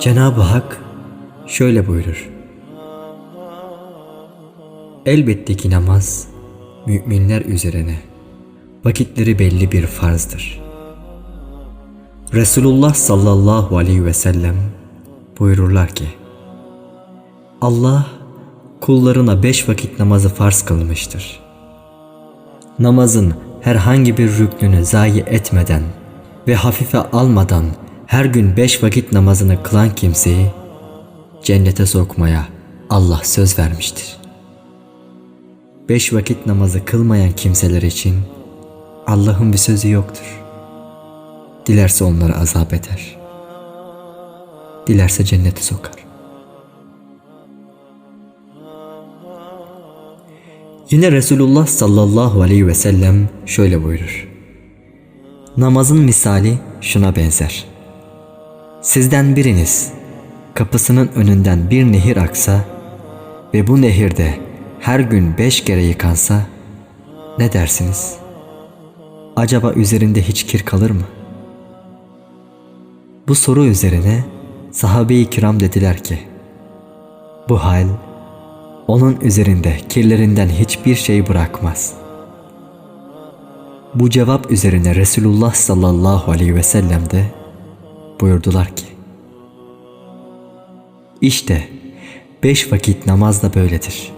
Cenab-ı Hak şöyle buyurur. Elbette ki namaz müminler üzerine vakitleri belli bir farzdır. Resulullah sallallahu aleyhi ve sellem buyururlar ki Allah kullarına beş vakit namazı farz kılmıştır. Namazın herhangi bir rüknünü zayi etmeden ve hafife almadan her gün beş vakit namazını kılan kimseyi cennete sokmaya Allah söz vermiştir. Beş vakit namazı kılmayan kimseler için Allah'ın bir sözü yoktur. Dilerse onları azap eder. Dilerse cennete sokar. Yine Resulullah sallallahu aleyhi ve sellem şöyle buyurur. Namazın misali şuna benzer. Sizden biriniz kapısının önünden bir nehir aksa ve bu nehirde her gün beş kere yıkansa ne dersiniz? Acaba üzerinde hiç kir kalır mı? Bu soru üzerine sahabe-i kiram dediler ki bu hal onun üzerinde kirlerinden hiçbir şey bırakmaz. Bu cevap üzerine Resulullah sallallahu aleyhi ve sellem de buyurdular ki İşte beş vakit namaz da böyledir.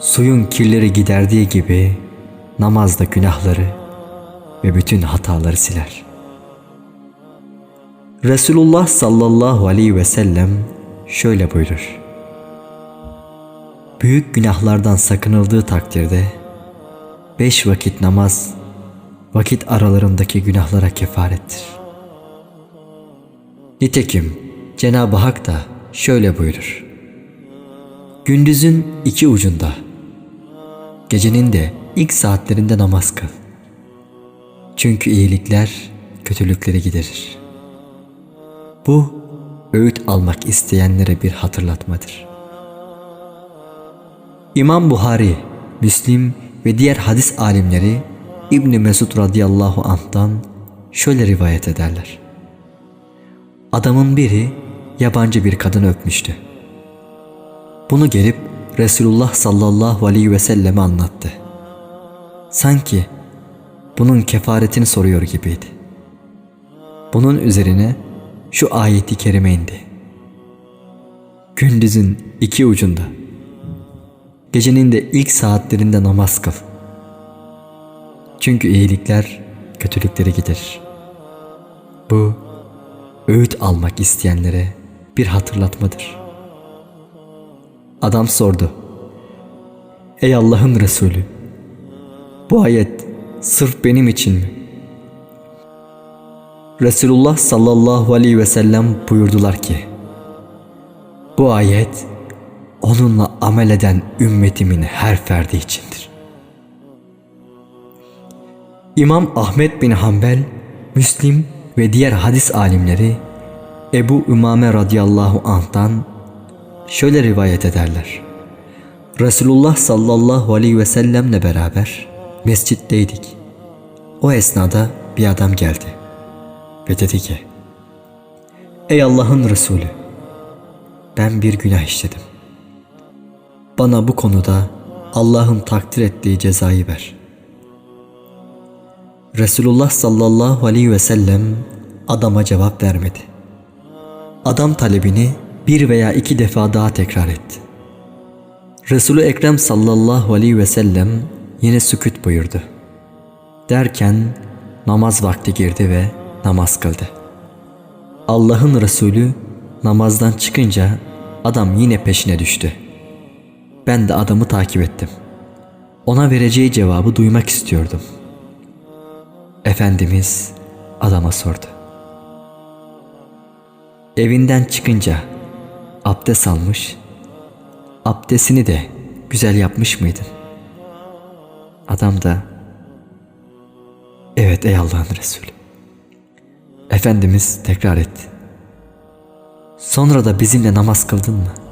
Suyun kirleri giderdiği gibi namaz da günahları ve bütün hataları siler. Resulullah sallallahu aleyhi ve sellem şöyle buyurur. Büyük günahlardan sakınıldığı takdirde beş vakit namaz vakit aralarındaki günahlara kefarettir. Nitekim Cenab-ı Hak da şöyle buyurur. Gündüzün iki ucunda, gecenin de ilk saatlerinde namaz kıl. Çünkü iyilikler kötülükleri giderir. Bu öğüt almak isteyenlere bir hatırlatmadır. İmam Buhari, Müslim ve diğer hadis alimleri İbni Mesud radıyallahu anh'tan şöyle rivayet ederler. Adamın biri yabancı bir kadın öpmüştü. Bunu gelip Resulullah sallallahu aleyhi ve selleme anlattı. Sanki bunun kefaretini soruyor gibiydi. Bunun üzerine şu ayeti kerime indi. Gündüzün iki ucunda, gecenin de ilk saatlerinde namaz kıl. Çünkü iyilikler kötülükleri giderir. Bu öğüt almak isteyenlere bir hatırlatmadır. Adam sordu. Ey Allah'ın Resulü, bu ayet sırf benim için mi? Resulullah sallallahu aleyhi ve sellem buyurdular ki, bu ayet onunla amel eden ümmetimin her ferdi içindir. İmam Ahmet bin Hanbel, Müslim ve diğer hadis alimleri Ebu Ümame radıyallahu anh'tan şöyle rivayet ederler. Resulullah sallallahu aleyhi ve sellemle beraber mescitteydik. O esnada bir adam geldi ve dedi ki Ey Allah'ın Resulü ben bir günah işledim. Bana bu konuda Allah'ın takdir ettiği cezayı ver. Resulullah sallallahu aleyhi ve sellem adama cevap vermedi. Adam talebini bir veya iki defa daha tekrar etti. Resulü Ekrem sallallahu aleyhi ve sellem yine süküt buyurdu. Derken namaz vakti girdi ve namaz kıldı. Allah'ın Resulü namazdan çıkınca adam yine peşine düştü. Ben de adamı takip ettim. Ona vereceği cevabı duymak istiyordum. Efendimiz adama sordu. Evinden çıkınca abdest almış, abdestini de güzel yapmış mıydın? Adam da evet ey Allah'ın Resulü. Efendimiz tekrar etti. Sonra da bizimle namaz kıldın mı?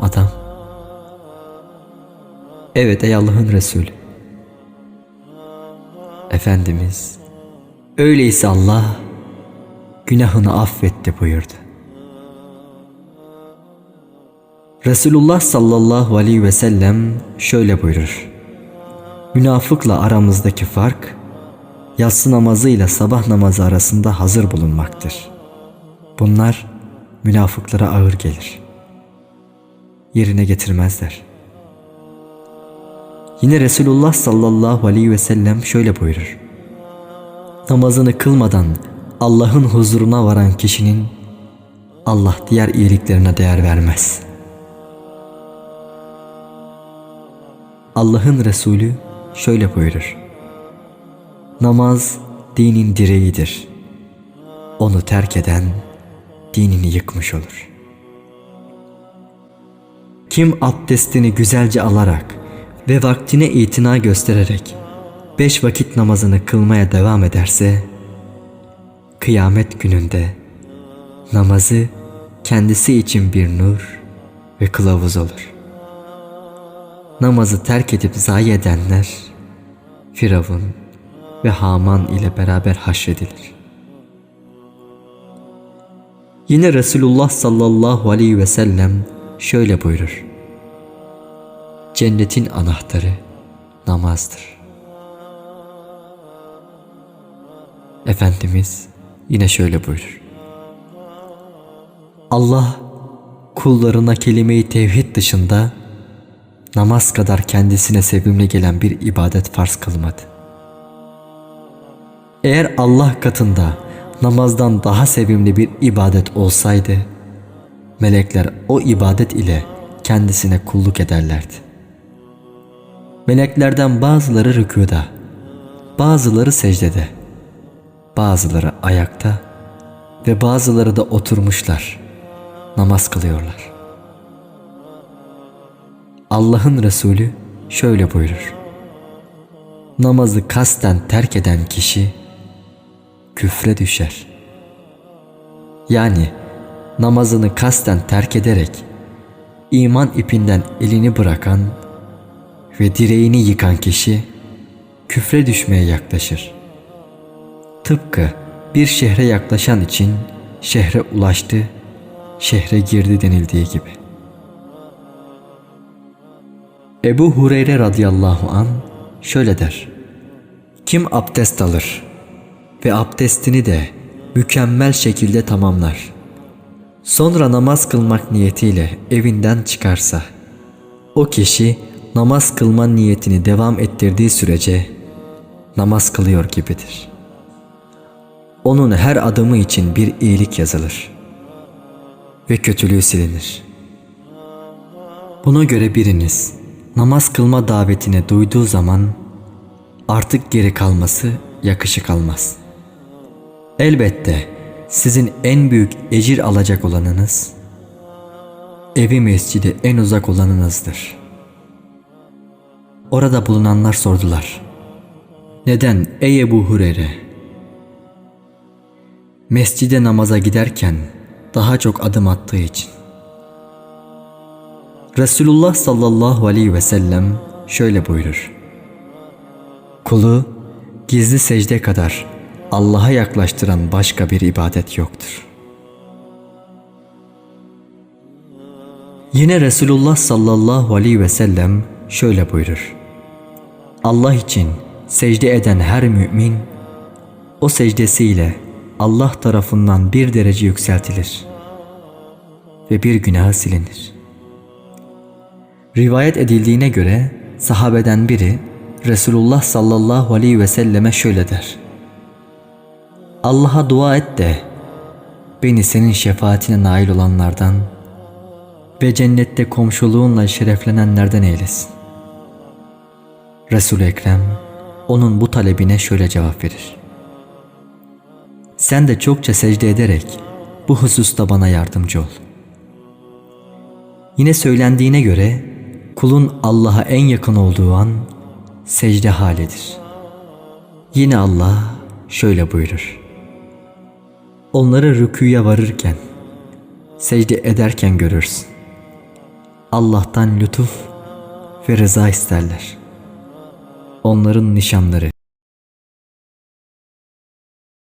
Adam Evet ey Allah'ın Resulü. Efendimiz öyleyse Allah günahını affetti buyurdu. Resulullah sallallahu aleyhi ve sellem şöyle buyurur. Münafıkla aramızdaki fark yatsı namazı ile sabah namazı arasında hazır bulunmaktır. Bunlar münafıklara ağır gelir. Yerine getirmezler. Yine Resulullah sallallahu aleyhi ve sellem şöyle buyurur. Namazını kılmadan Allah'ın huzuruna varan kişinin Allah diğer iyiliklerine değer vermez. Allah'ın Resulü şöyle buyurur. Namaz dinin direğidir. Onu terk eden dinini yıkmış olur. Kim abdestini güzelce alarak ve vaktine itina göstererek beş vakit namazını kılmaya devam ederse, kıyamet gününde namazı kendisi için bir nur ve kılavuz olur. Namazı terk edip zayi edenler, Firavun ve Haman ile beraber haşredilir. Yine Resulullah sallallahu aleyhi ve sellem şöyle buyurur. Cennetin anahtarı namazdır. Efendimiz yine şöyle buyurur. Allah kullarına kelime-i tevhid dışında namaz kadar kendisine sevimli gelen bir ibadet farz kılmadı. Eğer Allah katında namazdan daha sevimli bir ibadet olsaydı, melekler o ibadet ile kendisine kulluk ederlerdi. Meleklerden bazıları rükuda, bazıları secdede, bazıları ayakta ve bazıları da oturmuşlar, namaz kılıyorlar. Allah'ın Resulü şöyle buyurur. Namazı kasten terk eden kişi küfre düşer. Yani namazını kasten terk ederek iman ipinden elini bırakan ve direğini yıkan kişi küfre düşmeye yaklaşır. Tıpkı bir şehre yaklaşan için şehre ulaştı, şehre girdi denildiği gibi. Ebu Hureyre radıyallahu an şöyle der. Kim abdest alır ve abdestini de mükemmel şekilde tamamlar. Sonra namaz kılmak niyetiyle evinden çıkarsa o kişi namaz kılma niyetini devam ettirdiği sürece namaz kılıyor gibidir. Onun her adımı için bir iyilik yazılır ve kötülüğü silinir. Buna göre biriniz namaz kılma davetine duyduğu zaman artık geri kalması yakışık almaz. Elbette sizin en büyük ecir alacak olanınız evi mescide en uzak olanınızdır. Orada bulunanlar sordular. Neden ey Ebu Hureyre? Mescide namaza giderken daha çok adım attığı için. Resulullah sallallahu aleyhi ve sellem şöyle buyurur. Kulu gizli secde kadar Allah'a yaklaştıran başka bir ibadet yoktur. Yine Resulullah sallallahu aleyhi ve sellem şöyle buyurur. Allah için secde eden her mümin o secdesiyle Allah tarafından bir derece yükseltilir ve bir günah silinir. Rivayet edildiğine göre sahabeden biri Resulullah sallallahu aleyhi ve selleme şöyle der. Allah'a dua et de beni senin şefaatine nail olanlardan ve cennette komşuluğunla şereflenenlerden eylesin. Resul Ekrem onun bu talebine şöyle cevap verir. Sen de çokça secde ederek bu hususta bana yardımcı ol. Yine söylendiğine göre kulun Allah'a en yakın olduğu an secde halidir. Yine Allah şöyle buyurur. Onları rüküye varırken, secde ederken görürsün. Allah'tan lütuf ve rıza isterler. Onların nişanları